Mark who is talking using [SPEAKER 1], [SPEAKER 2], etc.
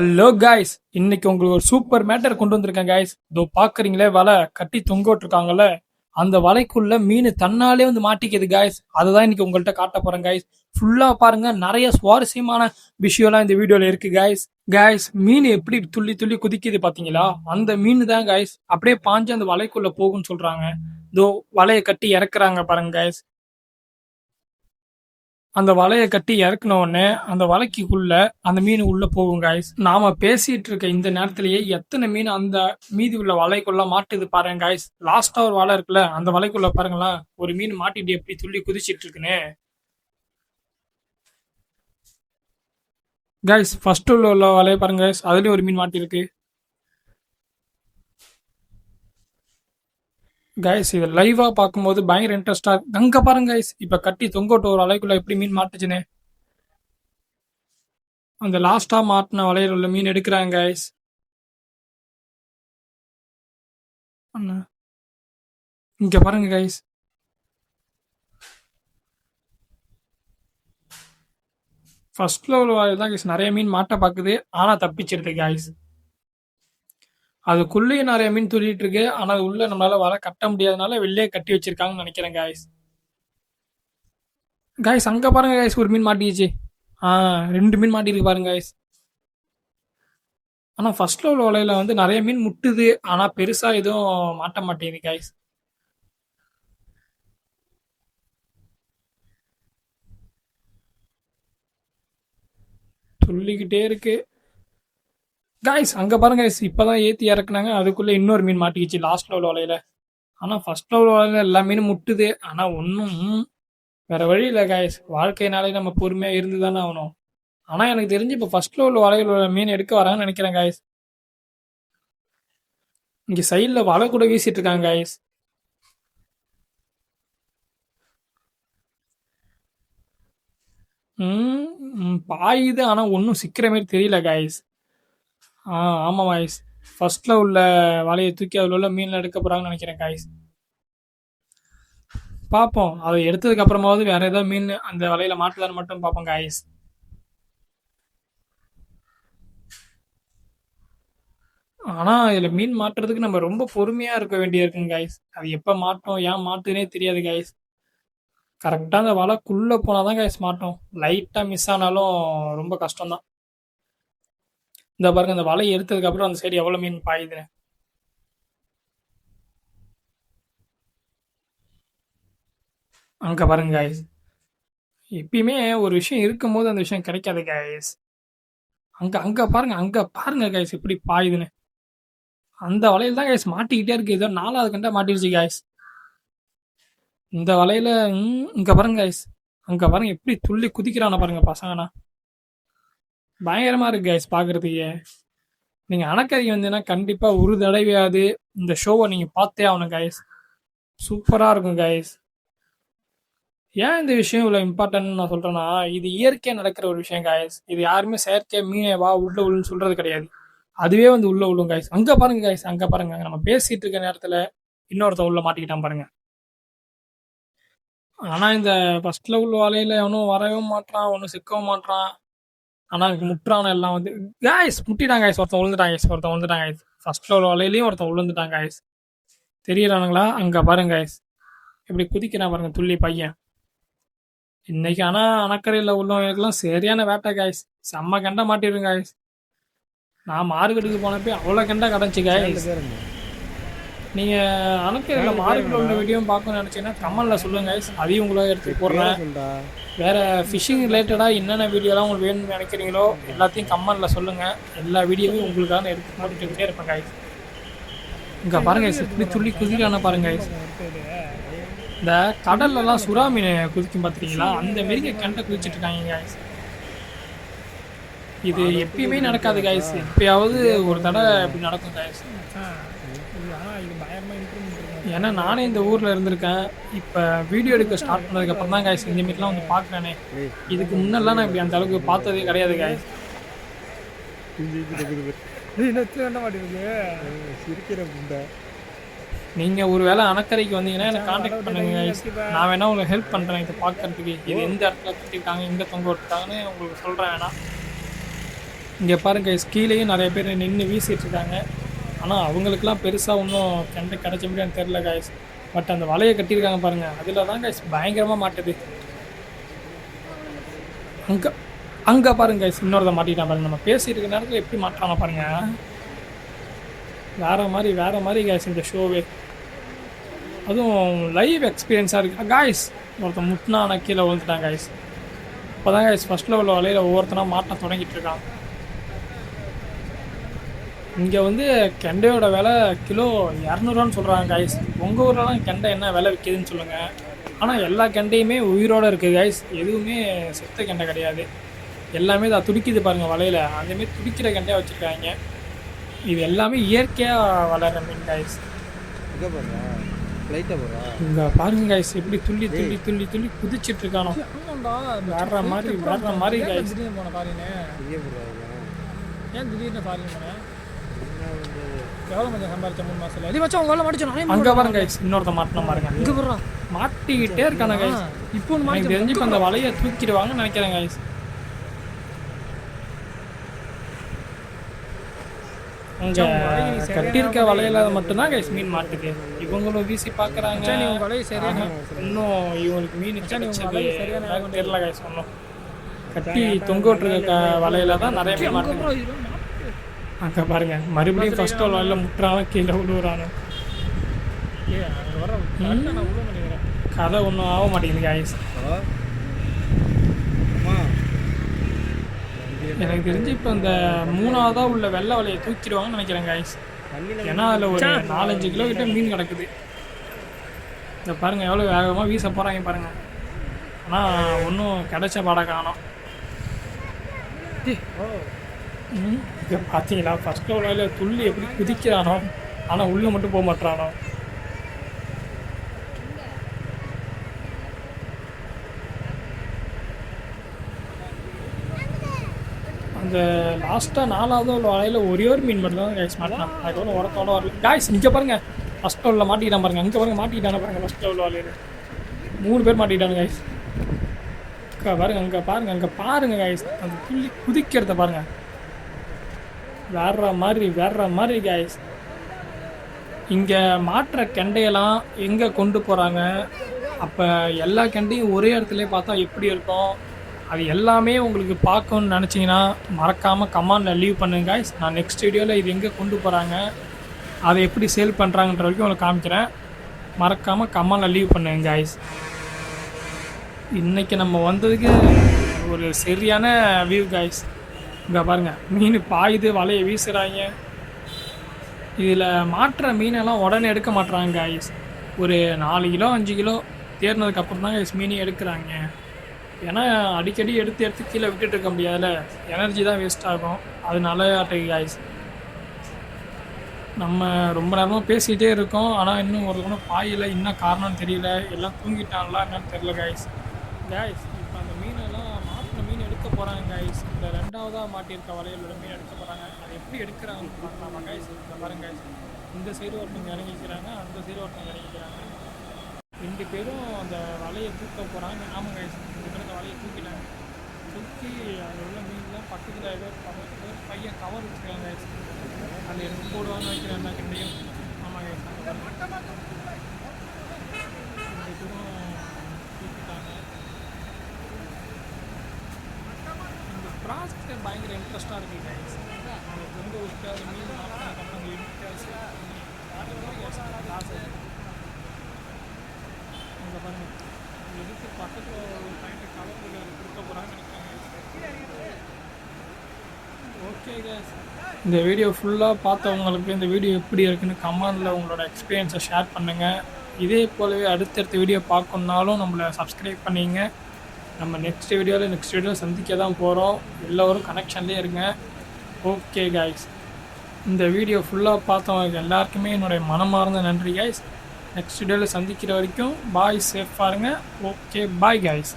[SPEAKER 1] Hello guys இன்னைக்கு உங்களுக்கு ஒரு சூப்பர் மேட்டர் கொண்டு வந்திருக்கேன் காய்ஸ் இதோ பாக்குறீங்களே வலை கட்டி தொங்க இருக்காங்கல்ல அந்த வலைக்குள்ள மீன் தன்னாலே வந்து மாட்டிக்குது காய்ஸ் அதுதான் இன்னைக்கு உங்கள்கிட்ட காட்ட போறேன் காய்ஸ் ஃபுல்லா பாருங்க நிறைய சுவாரஸ்யமான விஷயம்லாம் இந்த வீடியோல இருக்கு காய்ஸ் காய்ஸ் மீன் எப்படி துள்ளி துள்ளி குதிக்குது பாத்தீங்களா? அந்த மீன் தான் காய்ஸ் அப்படியே பாஞ்சு அந்த வலைக்குள்ள போகும்னு சொல்றாங்க. இதோ வலையை கட்டி இறக்குறாங்க பாருங்க காய்ஸ் அந்த வலையை கட்டி இறக்குன உடனே அந்த வலைக்குள்ள அந்த மீன் உள்ள போகும் காய்ஸ் நாம பேசிட்டு இருக்க இந்த நேரத்திலேயே எத்தனை மீன் அந்த மீதி உள்ள வலைக்குள்ள மாட்டுது பாருங்க காய்ஸ் லாஸ்டா ஒரு வலை இருக்குல்ல அந்த வலைக்குள்ள பாருங்களேன். ஒரு மீன் மாட்டிட்டு எப்படி துள்ளி குதிச்சிட்டு இருக்குன்னு. காய்ஸ் ஃபர்ஸ்ட் உள்ள வலையை பாருங்க guys. அதுலயும் ஒரு மீன் மாட்டிருக்கு. கைஸ் இது லைவா பார்க்கும்போது பயங்கர இன்ட்ரெஸ்டா இருக்கு. அங்க பாருங்க கைஸ் இப்ப கட்டி தொங்கோட்ட ஒரு அலைக்குள்ள எப்படி மீன் மாட்டுச்சுன்னு அந்த லாஸ்டா மாட்டின வலையில உள்ள மீன் எடுக்கிறாங்க கைஸ் இங்க பாருங்க கைஸ் ஃபர்ஸ்ட் லெவல் வாயில் தான் கைஸ் நிறைய மீன் மாட்ட பார்க்குது. ஆனால் தப்பிச்சிருது கைஸ் அதுக்குள்ளேயே நிறைய மீன் துள்ளிட்டு இருக்கு. ஆனா அது உள்ள நம்மளால வலை கட்ட முடியாதனால வெளியே கட்டி வச்சிருக்காங்கன்னு நினைக்கிறேன் காய்ஸ் காய்ஸ் அங்க பாருங்க காய்ஸ் ஒரு மீன் மாட்டிக்கிச்சு. ஆ ரெண்டு மீன் மாட்டிருக்கு பாருங்க காய்ஸ் ஆனா ஃபர்ஸ்ட் லெவல் வலையில வந்து நிறைய மீன் முட்டுது. ஆனா பெருசா எதுவும் மாட்ட மாட்டேங்குது காய்ஸ் துள்ளிக்கிட்டே இருக்கு. காய்ஸ் அங்க பாருங்க guys, இப்பதான் ஏத்தி இறக்குனாங்க. அதுக்குள்ள இன்னொரு மீன் மாட்டிக்கிச்சு லாஸ்ட் லெவல் வலையில. ஆனா ஃபர்ஸ்ட் லெவல் வலையில எல்லா மீனும் முட்டுது. ஆனா ஒன்றும் வேற வழி இல்லை காய்ஸ் வாழ்க்கையினாலே நம்ம பொறுமையா இருந்து தானே ஆகணும். ஆனா எனக்கு தெரிஞ்சு இப்போ ஃபர்ஸ்ட் லெவல் வலையில உள்ள மீன் எடுக்க வராங்கன்னு நினைக்கிறேன் காய்ஸ் இங்க சைடில் வலை கூட வீசிட்டு இருக்காங்க காய்ஸ் பாயுது. ஆனா ஒன்றும் சிக்கிற மாதிரி தெரியல காய்ஸ் ஆ ஆமாம் காய்ஸ் ஃபர்ஸ்ட்ல உள்ள வலையை தூக்கி அதில் உள்ள மீன்லாம் எடுக்க போறாங்கன்னு நினைக்கிறேன் காய்ஸ் பார்ப்போம். அதை எடுத்ததுக்கு அப்புறமாவது வேற ஏதாவது மீன் அந்த வலையில மாட்டுதான்னு மட்டும் பார்ப்போம் காய்ஸ் ஆனா இதுல மீன் மாட்டுறதுக்கு நம்ம ரொம்ப பொறுமையா இருக்க வேண்டியது இருக்குங்க காய்ஸ் அது எப்ப மாட்டோம் ஏன் மாட்டுனே தெரியாது காய்ஸ் கரெக்டாக அந்த வலைக்குள்ள போனாதான் காய்ஸ் மாட்டோம். லைட்டா மிஸ் ஆனாலும் ரொம்ப கஷ்டம்தான். இந்த பாருங்க அந்த வலை எடுத்ததுக்கு அப்புறம் அந்த சைடு எவ்வளவு மீன் பாயுதுன்னு. அங்க பாருங்க காய்ஸ் எப்பயுமே ஒரு விஷயம் இருக்கும்போது அந்த விஷயம் கிடைக்காது காய்ஸ் அங்க அங்க பாருங்க அங்க பாருங்க காய்ஸ் எப்படி பாயுதுன்னு. அந்த வலையில தான் காய்ஸ் மாட்டிக்கிட்டே இருக்கு. ஏதோ நாலாவது கண்டா மாட்டிடுச்சு காய்ஸ் இந்த வலையில ம், இங்க பாருங்க காய்ஸ் அங்க பாருங்க எப்படி துள்ளி குதிக்கிறான பாருங்க பசங்கண்ணா பயங்கரமா இருக்கு கைஸ் பாக்குறதுக்கு. நீங்க அணக்கரைக்கு வந்தீங்கன்னா கண்டிப்பா ஒரு தடவையாவது இந்த ஷோவை நீங்க பார்த்தே ஆகணும் கைஸ் சூப்பரா இருக்கும் கைஸ் ஏன் இந்த விஷயம் இவ்வளவு இம்பார்ட்டன்ட் நான் சொல்றேன்னா இது இயற்கையா நடக்கிற ஒரு விஷயம் கைஸ் இது யாருமே செயற்கையா மீனே வா உள்ள உள்ளுன்னு சொல்றது கிடையாது. அதுவே வந்து உள்ள உள்ளும் கைஸ் அங்க பாருங்க கைஸ் அங்க பாருங்க. நம்ம பேசிட்டு இருக்க நேரத்துல இன்னொருத்த உள்ள மாட்டிக்கிட்டான் பாருங்க. ஆனா இந்த ஃபஸ்ட்டில் உள்ள வலையில் அவனும் வரவும் மாட்டான் ஒன்னும் சிக்கவும் மாட்டான் ஆனா முற்றான எல்லாம் வந்து காய்ஸ் முட்டிட்டாங்க ஐஸ் ஒருத்தன் விழுந்துட்டாங்க ஐஸ் ஒருத்தன் விழுந்துட்டாங்க ஐஸ் ஃபர்ஸ்ட் ஃப்ளோர் வலையிலையும் ஒருத்தன் விழுந்துட்டாங்க ஐஸ் தெரியறானுங்களா? அங்க பாருங்க ஐஸ் இப்படி குதிக்கிறான் பாருங்க துள்ளி பையன். இன்னைக்கு ஆனா அணக்கரையில் உள்ளவங்களுக்குலாம் சரியான வேட்டை காய்ஸ் செம்ம கண்டை மாட்டிடுங்க காய்ஸ் நான் மார்க்கெட்டுக்கு போனப்போ அவ்வளோ கண்டை கிடச்சி காய்ஸ் நீங்க அணக்கரையில் மார்க்கெட்டில் உள்ள வீடியோ பார்க்கணும்னு நினைச்சீங்கன்னா கமெண்ட்ல சொல்லுங்க guys. அதையும் உங்களை எடுத்து போடுறேன் வேற ஃபிஷிங் ரிலேட்டடாக என்னென்ன வீடியோலாம் உங்களுக்கு வேணும்னு நினைக்கிறீங்களோ எல்லாத்தையும் கமெண்ட்ல சொல்லுங்க எல்லா வீடியோவையும் உங்களுக்காக எடுத்து போட்டுக்கிட்டே இருப்பேன் guys. இங்க பாருங்க இப்படி துள்ளி குதிக்கிறான பாருங்க. இந்த கடல்லலாம் சுறா மீன் குதிக்கும் பார்த்துருக்கீங்களா அந்த மாரி கண்டை குதிச்சிட்டு இருக்காங்க guys. இது எப்பயுமே நடக்காது காய்ஸ் எப்பயாவது ஒரு தடவை இப்படி நடக்கும் காய்ஸ் ஏன்னா நானே இந்த ஊர்ல இருந்திருக்கேன். இப்ப வீடியோ எடுக்க ஸ்டார்ட் பண்ணதுக்கு அப்புறம் தான் காய்ஸ் இந்த மீட்லாம் வந்து பாக்குறேனே. இதுக்கு முன்னெல்லாம் நான் இப்படி அந்த அளவுக்கு பார்த்ததே கிடையாது காய்ஸ்
[SPEAKER 2] சிரிக்கிற புண்டை
[SPEAKER 1] நீங்க ஒரு வேளை அணக்கரைக்கு வந்தீங்கன்னா எனக்கு காண்டாக்ட் பண்ணுங்க. நான் வேணா உங்களுக்கு ஹெல்ப் பண்றேன் இதை பார்க்கறதுக்கு. இது எந்த இடத்துல கட்டிருக்காங்க எங்க தொங்க விட்டுருக்காங்கன்னு உங்களுக்கு சொல்றேன் வேணா. இங்கே பாருங்க கீழேயும் நிறைய பேர் நின்று வீசிகிட்டு இருக்காங்க. ஆனால் அவங்களுக்குலாம் பெருசாக ஒன்றும் கெண்டை கிடைச்ச முடியாதுன்னு தெரில காய்ஸ் பட் அந்த வலையை கட்டியிருக்காங்க பாருங்கள் அதில் தான் காய்ஸ் பயங்கரமாக மாட்டுது. அங்கே அங்கே பாருங்க காய்ஸ் இன்னொருத்த மாட்டிட்டான் பாருங்க. நம்ம பேசிகிட்டு இருக்க நேரத்தில் எப்படி மாட்டாங்க பாருங்கள் வேறு மாதிரி வேறு மாதிரி காய்ஸ் இந்த ஷோவே அதுவும் லைவ் எக்ஸ்பீரியன்ஸாக இருக்குது காய்ஸ் ஒருத்தன் முட்டினா ஆனால் கீழே விழுந்துட்டான் காய்ஸ் இப்போ தான் காய்ஸ் ஃபஸ்ட் லெவலில் வலையில் ஒவ்வொருத்தனா மாட்ட தொடங்கிட்டு இருக்கான். இங்கே வந்து கெண்டையோட விலை கிலோ இரநூறுவான்னு சொல்கிறாங்க காய்ஸ் உங்கள் ஊர்லலாம் கெண்டை என்ன விலை விற்கிதுன்னு சொல்லுங்கள் ஆனால் எல்லா கெண்டையுமே உயிரோடு இருக்குது காய்ஸ் எதுவுமே செத்த கெண்டை கிடையாது. எல்லாமே இதை துடிக்குது பாருங்கள் வலையில். அந்தமாரி துடிக்கிற கெண்டையாக வச்சுருக்காங்க. இது எல்லாமே இயற்கையாக வளர்கிற மீன் காய்ஸ் இங்கே பாருங்க. காய்ஸ் எப்படி துள்ளி துள்ளி துள்ளி துள்ளி குதிச்சிட்டு இருக்கானோ. வேற மாதிரி வேற மாதிரி காய்ஸ்
[SPEAKER 3] போன
[SPEAKER 2] இதெல்லாம்.
[SPEAKER 3] ஏன் திடீர்னு போனேன்
[SPEAKER 2] வந்து
[SPEAKER 3] எவ்வளோ கொஞ்சம் சம்பாரிச்ச? மூணு மாசத்துல. அடி வச்சா உங்களால் மாட்டிச்சோம்.
[SPEAKER 1] அங்கே பாருங்க இன்னொருத்த மாட்டின பாருங்க.
[SPEAKER 3] இங்கே போடுறான்
[SPEAKER 1] மாட்டிக்கிட்டே இருக்கான காய்ஸ்
[SPEAKER 3] இப்போ ஒன்று
[SPEAKER 1] எனக்கு தெரிஞ்சு இப்போ அந்த வலையை தூக்கிடுவாங்கன்னு நினைக்கிறேன் காய்ஸ் அங்கே கட்டியிருக்க வலையில மட்டும்தான் கைஸ் மீன் மாட்டுது இவங்களும் வீசி பார்க்குறாங்க இன்னும் இவங்களுக்கு மீன் கிடைச்சது தெரியல கைஸ் ஒன்றும் கட்டி தொங்க விட்டுருக்க வலையில தான் நிறைய மீன் மாட்டுது அங்கே பாருங்க. மறுபடியும் ஃபர்ஸ்ட் ஒரு வலையில முட்டுறாங்க கீழே விழுவுறாங்க கதை ஒன்றும் ஆக மாட்டேங்குது
[SPEAKER 2] அம்மா.
[SPEAKER 1] எனக்கு தெரிஞ்சு இப்போ இந்த மூணாவதா உள்ள வெள்ளை வலையை தூக்கிடுவாங்கன்னு நினைக்கிறேன்
[SPEAKER 2] தண்ணியில்
[SPEAKER 1] ஏன்னா அதில் ஒரு நாலஞ்சு கிலோ கிட்ட மீன் கிடக்குது. இந்த பாருங்க எவ்வளோ வேகமாக வீச போகிறாங்க பாருங்க. ஆனால் ஒன்றும் கிடைச்ச பாட காணோம். பார்த்தீங்களா ஃபஸ்ட் ஒரு துள்ளி எப்படி குதிக்கிறானோ ஆனால் உள்ளே மட்டும் போக மாட்டானோ அந்த லாஸ்ட்டாக நாலாவது உள்ள வலையில் ஒரே ஒரு மீன் மட்டும் தான் கைஸ் மாட்டினான் ஒன்று உரத்தோட வரல காய்ஸ் இங்கே பாருங்கள் ஃபஸ்ட் லெவலில் மாட்டிக்கிட்டான் பாருங்க. அங்கே பாருங்கள் மாட்டிக்கிட்டான பாருங்கள் ஃபஸ்ட் லெவலில் வலையில் மூணு பேர் மாட்டிக்கிட்டாங்க காய்ஸ் பாருங்கள் பாருங்க அங்கே பாருங்க அங்கே பாருங்கள் காய்ஸ் அந்த துள்ளி குதிக்கிறத பாருங்கள் வேற மாதிரி வேற மாதிரி கைஸ் இங்கே மாற்ற கெண்டையெல்லாம் எங்கே கொண்டு போகிறாங்க அப்போ எல்லா கெண்டையும் ஒரே இடத்துல பார்த்தா எப்படி இருக்கும்? அது எல்லாமே உங்களுக்கு பார்க்கணும்னு நினச்சிங்கன்னா மறக்காமல் கமாண்டில் லீவ் பண்ணுங்க காய்ஸ் நான் நெக்ஸ்ட் வீடியோவில் இது எங்கே கொண்டு போகிறாங்க அதை எப்படி சேல் பண்ணுறாங்கன்ற வரைக்கும் உங்களுக்கு காமிக்கிறேன். மறக்காமல் கமாண்டில் லீவ் பண்ணுங்க காய்ஸ் இன்றைக்கி நம்ம வந்ததுக்கு ஒரு சரியான வியூ காய்ஸ் இங்கே பாருங்கள் மீன் பாயுது வலையை வீசுகிறாங்க இதில் மாட்டுற மீனெல்லாம் உடனே எடுக்க மாட்டுறாங்க காய்ஸ் ஒரு நாலு கிலோ அஞ்சு கிலோ தேர்னதுக்கு அப்புறம் தான் guys மீனே எடுக்கிறாங்க. ஏன்னா அடிக்கடி எடுத்து எடுத்து கீழே விட்டுட்டு இருக்க முடியாதுல்ல. எனர்ஜி தான் வேஸ்ட் ஆகும். அதனால அட்டை காய்ஸ் நம்ம ரொம்ப நேரமாக பேசிகிட்டே இருக்கோம். ஆனால் இன்னும் ஒரு கூட பாயில் என்ன காரணம்னு தெரியல. எல்லாம் தூங்கிட்டாங்களா என்னன்னு தெரியல காய்ஸ் காய்ஸ் இப்போ அந்த மீனெல்லாம் மாட்டின மீன் எடுக்க போகிறாங்க கைஸ் இந்த ரெண்டாவதாக மாட்டியிருக்க வலையில் மீன் எடுக்க போகிறாங்க அது எப்படி எடுக்கிறாங்க பார்க்கலாமா கைஸ் இந்த பாருங்க கைஸ் இந்த சைடு ஒருத்தவங்க இறங்கிக்கிறாங்க அந்த சைடு ஒருத்தவங்க இறங்கிக்கிறாங்க. ரெண்டு பேரும் அந்த வலையை தூக்க போகிறாங்க ஆமாம் கைஸ் ரெண்டு பேரும் அந்த வலையை தூக்கிட்டாங்க. தூக்கி அதில் உள்ள மீன்லாம் பக்கத்தில் ஏதோ பக்கத்துல பையன் கவர் வச்சுக்கிறாங்க கைஸ் அதில் எடுத்து போடுவாங்கன்னு வைக்கிறாங்க எல்லா கிண்டையும் ஆமாம் காய்ஸ் ரெண்டு பேரும் தூக்கிட்டாங்க இந்த ப்ராசஸ் பயங்கர இன்ட்ரெஸ்ட்டாக இருக்குது. கைஸ் அவங்க தொங்க விட்டு அது மீன் மாற்றினதுக்கப்புறம் அந்த இன்ட்ரெஸ்ட் காசு பாருங்க. எதுக்கு பக்கத்தில் ஒரு டைம் கலந்து கொடுக்க போகிறாங்கன்னு நினைக்கிறாங்க ஓகே கேஸ் இந்த வீடியோ ஃபுல்லாக பார்த்தவங்களுக்கு இந்த வீடியோ எப்படி இருக்குன்னு கமெண்டில் உங்களோட எக்ஸ்பீரியன்ஸை ஷேர் பண்ணுங்கள் இதே போலவே அடுத்தடுத்த வீடியோ பார்க்கணுன்னாலும் நம்மளை சப்ஸ்கிரைப் பண்ணிங்க. நம்ம நெக்ஸ்ட் வீடியோவில் நெக்ஸ்ட் வீடியோவில் சந்திக்க தான் போகிறோம் எல்லோரும் கனெக்ஷன்லேயே இருங்க. ஓகே காய்ஸ் இந்த வீடியோ ஃபுல்லாக பார்த்தவங்க எல்லாருக்குமே என்னுடைய மனமார்ந்த நன்றி காய்ஸ் நெக்ஸ்ட் வீடியோவில் சந்திக்கிற வரைக்கும் பாய் சேஃபாக இருங்க ஓகே பாய் காய்ஸ்